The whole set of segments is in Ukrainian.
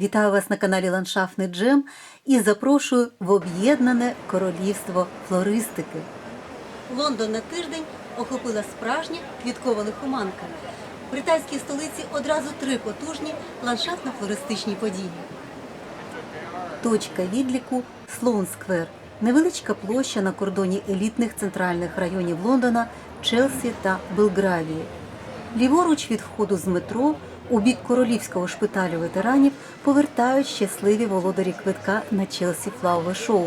Вітаю вас на каналі Ландшафтний Джем і запрошую в об'єднане королівство флористики. Лондон на тиждень охопила справжня квіткова лихоманка. В британській столиці одразу три потужні ландшафтно-флористичні події. Точка відліку Слоун Сквер. Невеличка площа на кордоні елітних центральних районів Лондона, Челсі та Белгравії. Ліворуч від входу з метро у бік королівського шпиталю ветеранів повертають щасливі володарі квитка на Челсі Флауве Шоу.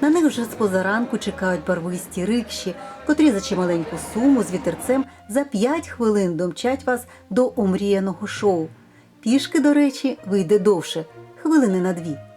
На них вже з позаранку чекають барвисті рикші, котрі за чималеньку суму з вітерцем за 5 хвилин домчать вас до омріяного шоу. Пішки, до речі, вийде довше хвилини на дві.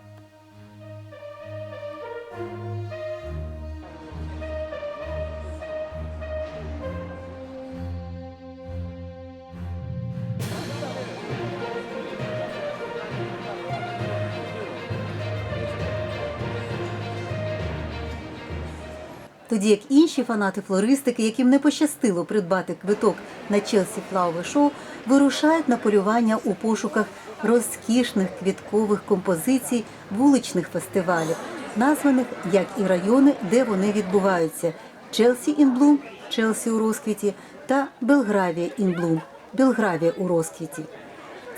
Тоді як інші фанати флористики, яким не пощастило придбати квиток на Челсі Флауер Шоу, вирушають на полювання у пошуках розкішних квіткових композицій вуличних фестивалів, названих як і райони, де вони відбуваються: Челсі Інблум, Челсі у розквіті та Белгравія Інблум, Белгравія у розквіті.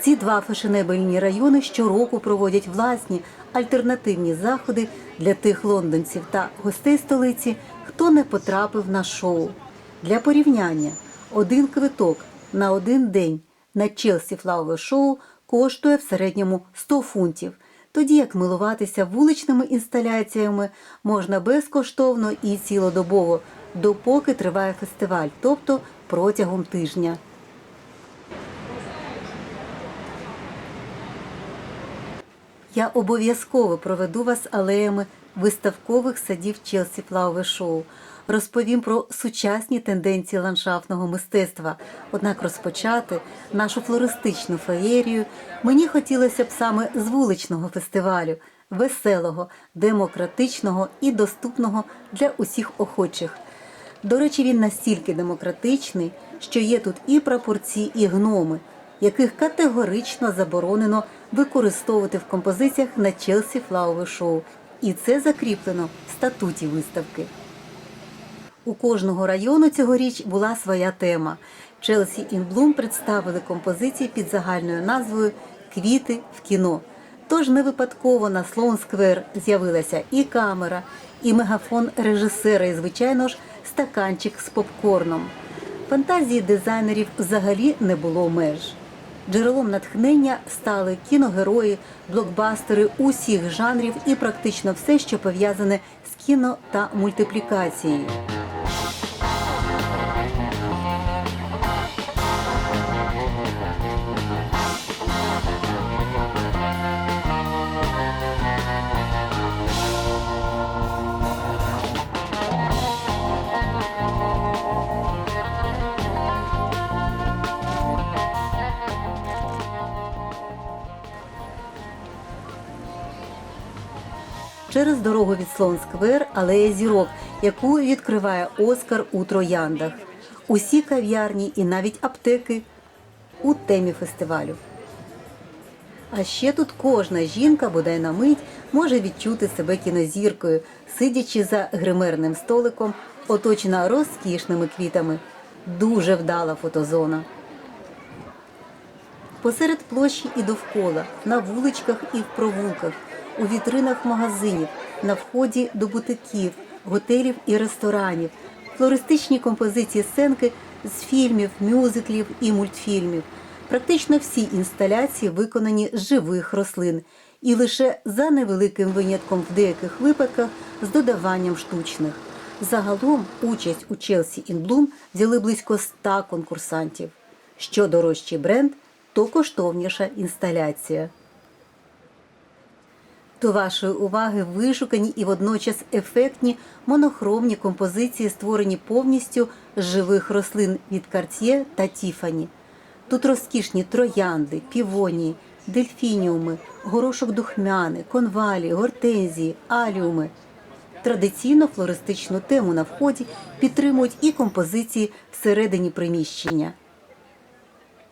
Ці два фешенебельні райони щороку проводять власні альтернативні заходи для тих лондонців та гостей столиці, хто не потрапив на шоу. Для порівняння один квиток на один день на Челсі Флауер Шоу коштує в середньому 100 фунтів, тоді як милуватися вуличними інсталяціями можна безкоштовно і цілодобово, допоки триває фестиваль, тобто протягом тижня. Я обов'язково проведу вас алеями виставкових садів Челсі Флауер Шоу. Розповім про сучасні тенденції ландшафтного мистецтва. Однак розпочати нашу флористичну феєрію мені хотілося б саме з вуличного фестивалю, веселого, демократичного і доступного для усіх охочих. До речі, він настільки демократичний, що є тут і прапорці, і гноми, яких категорично заборонено використовувати в композиціях на Челсі Флауер Шоу. І це закріплено в статуті виставки. У кожного району цьогоріч була своя тема. Челсі Інблум представили композиції під загальною назвою Квіти в кіно. Тож не випадково на Слоун Сквер з'явилася і камера, і мегафон режисера, і, звичайно ж, стаканчик з попкорном. Фантазії дизайнерів взагалі не було меж. Джерелом натхнення стали кіногерої, блокбастери усіх жанрів і практично все, що пов'язане з кіно та мультиплікацією. Через дорогу від Слоун Сквер алея зірок, яку відкриває Оскар у трояндах. Усі кав'ярні і навіть аптеки у темі фестивалю. А ще тут кожна жінка, бодай на мить, може відчути себе кінозіркою, сидячи за гримерним столиком, оточена розкішними квітами. Дуже вдала фотозона. Посеред площі і довкола, на вуличках і в провулках, у вітринах магазинів, на вході до бутиків, готелів і ресторанів, флористичні композиції сценки з фільмів, мюзиклів і мультфільмів. Практично всі інсталяції виконані з живих рослин, і лише за невеликим винятком в деяких випадках з додаванням штучних. Загалом участь у Челсі Інблум взяли близько 100 конкурсантів. Що дорожчий бренд, то коштовніша інсталяція. До вашої уваги вишукані і водночас ефектні монохромні композиції, створені повністю з живих рослин від Cartier та Тіфані. Тут розкішні троянди, півонії, дельфініуми, горошок духмяни, конвалі, гортензії, аліуми. Традиційно флористичну тему на вході підтримують і композиції всередині приміщення.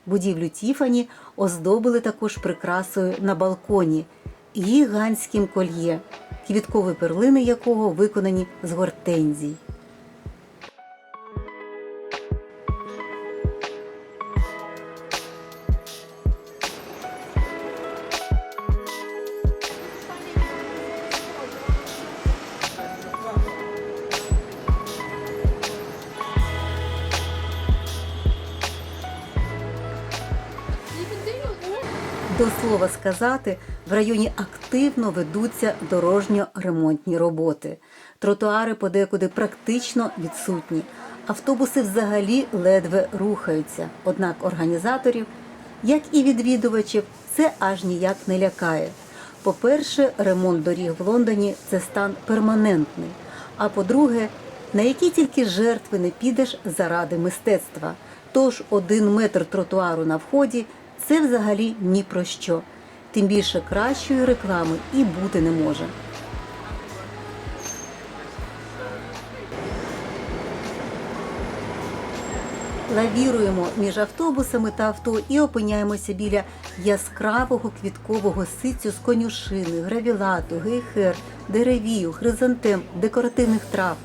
Будівлю Тіфані оздобили також прикрасою на балконі гігантським кольє, квіткові перлини якого виконані з гортензій. До слова сказати, в районі активно ведуться дорожньо-ремонтні роботи. Тротуари подекуди практично відсутні. Автобуси взагалі ледве рухаються. Однак організаторів, як і відвідувачів, це аж ніяк не лякає. По-перше, ремонт доріг в Лондоні це стан перманентний. А по-друге, на які тільки жертви не підеш заради мистецтва. Тож один метр тротуару на вході це взагалі ні про що. Тим більше кращої реклами і бути не може. Лавіруємо між автобусами та авто і опиняємося біля яскравого квіткового сицю з конюшини, гравілату, гейхер, деревію, хризантем, декоративних трав.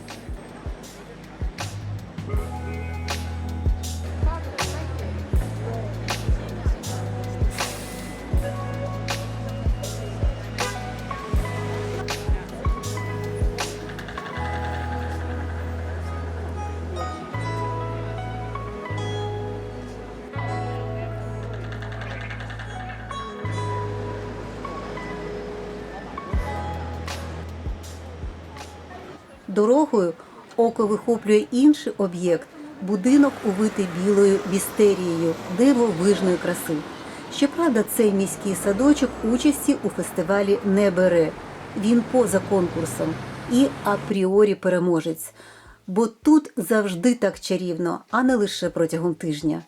Дорогою око вихоплює інший об'єкт будинок, увитий білою вістерією дивовижної краси. Щоправда, цей міський садочок участі у фестивалі не бере. Він поза конкурсом і апріорі переможець. Бо тут завжди так чарівно, а не лише протягом тижня.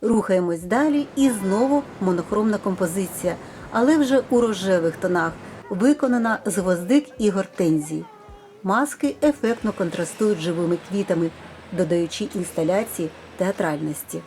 Рухаємось далі і знову монохромна композиція, але вже у рожевих тонах, виконана з гвоздик і гортензій. Маски ефектно контрастують живими квітами, додаючи інсталяції театральності.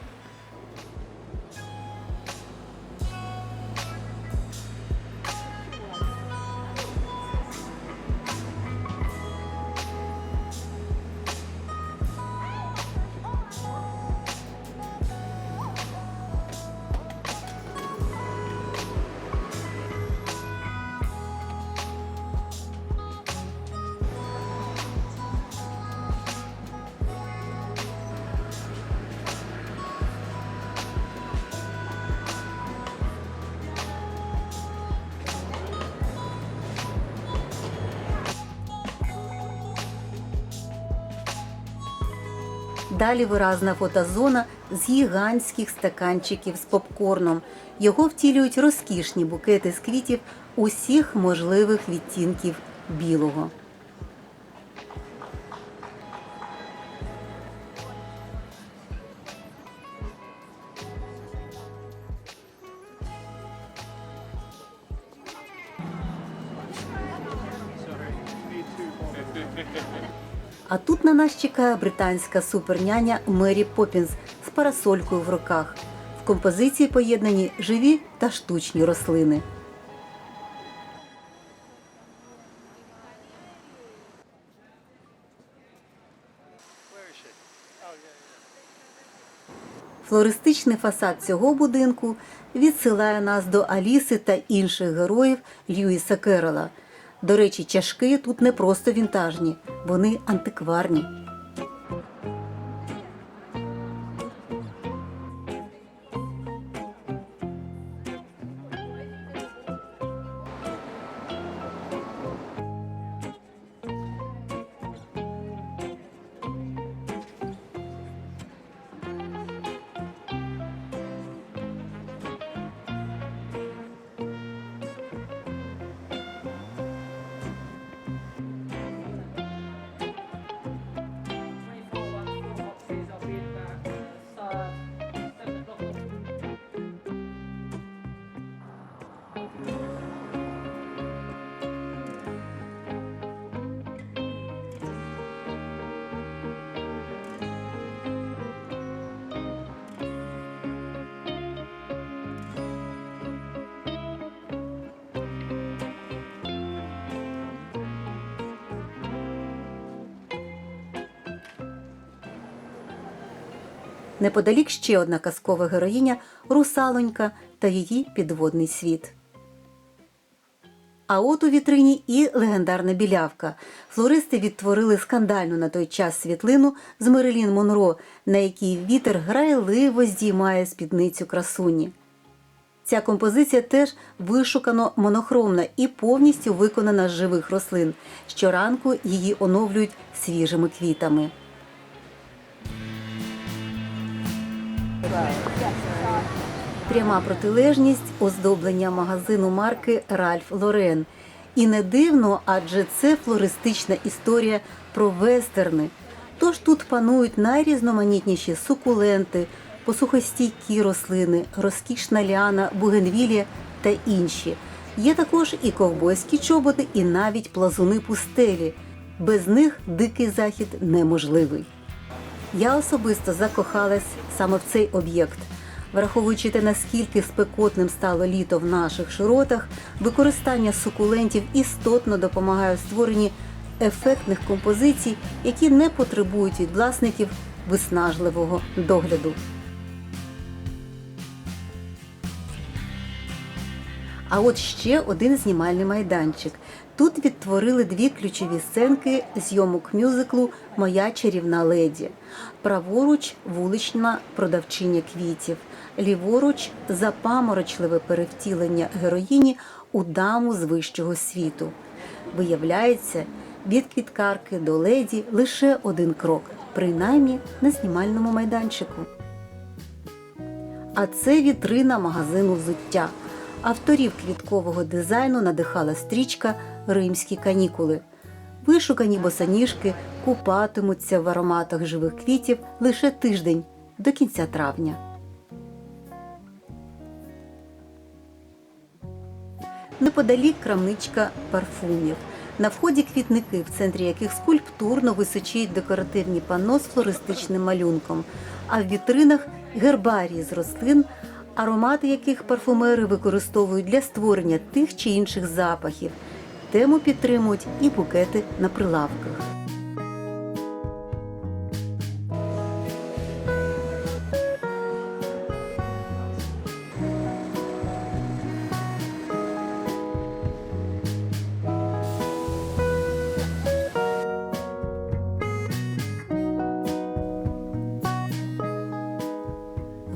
Далі виразна фотозона з гігантських стаканчиків з попкорном. Його втілюють розкішні букети з квітів усіх можливих відтінків білого. Нас чекає британська суперняня Мері Поппінс з парасолькою в руках. В композиції поєднані живі та штучні рослини. Флористичний фасад цього будинку відсилає нас до Аліси та інших героїв Льюіса Керрола. До речі, чашки тут не просто вінтажні, вони антикварні. Неподалік ще одна казкова героїня русалонька та її підводний світ. А от у вітрині і легендарна білявка. Флористи відтворили скандальну на той час світлину з Мерилін Монро, на якій вітер грайливо здіймає спідницю красуні. Ця композиція теж вишукано монохромна і повністю виконана з живих рослин. Щоранку її оновлюють свіжими квітами. Пряма протилежність оздоблення магазину марки Ральф Лорен. І не дивно, адже це флористична історія про вестерни. Тож тут панують найрізноманітніші сукуленти, посухостійкі рослини, розкішна ліана, бугенвілія та інші. Є також і ковбойські чоботи, і навіть плазуни пустелі. Без них дикий захід неможливий. Я особисто закохалась саме в цей об'єкт. Враховуючи те, наскільки спекотним стало літо в наших широтах, використання сукулентів істотно допомагає в створенні ефектних композицій, які не потребують від власників виснажливого догляду. А от ще один знімальний майданчик. Тут відтворили дві ключові сценки зйомок мюзиклу Моя чарівна леді. Праворуч вулична продавчиня квітів, ліворуч запаморочливе перевтілення героїні у даму з вищого світу. Виявляється, від квіткарки до леді лише один крок, принаймні на знімальному майданчику. А це вітрина магазину взуття. Авторів квіткового дизайну надихала стрічка Римські канікули. Вишукані босоніжки купатимуться в ароматах живих квітів лише тиждень до кінця травня. Неподалік крамничка парфумів. На вході квітники, в центрі яких скульптурно височіють декоративні панно з флористичним малюнком, а в вітринах гербарії з рослин, аромати яких парфумери використовують для створення тих чи інших запахів. Тему підтримують і букети на прилавках.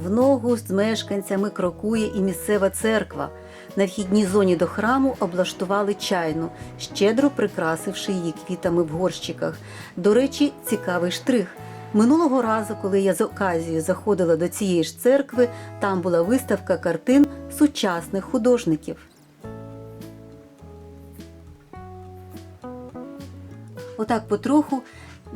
В ногу з мешканцями крокує і місцева церква. На вхідній зоні до храму облаштували чайну, щедро прикрасивши її квітами в горщиках. До речі, цікавий штрих. Минулого разу, коли я з оказією заходила до цієї ж церкви, там була виставка картин сучасних художників. Отак потроху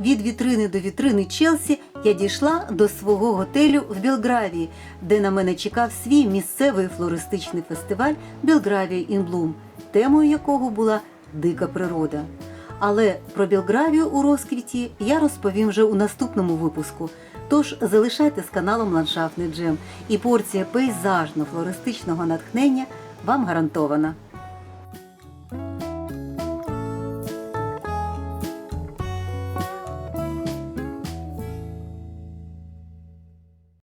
від вітрини до вітрини Челсі я дійшла до свого готелю в Білгравії, де на мене чекав свій місцевий флористичний фестиваль Білгравія Інблум, темою якого була дика природа. Але про Білгравію у розквіті я розповім вже у наступному випуску. Тож залишайте з каналом Ландшафтний джем, і порція пейзажно-флористичного натхнення вам гарантована.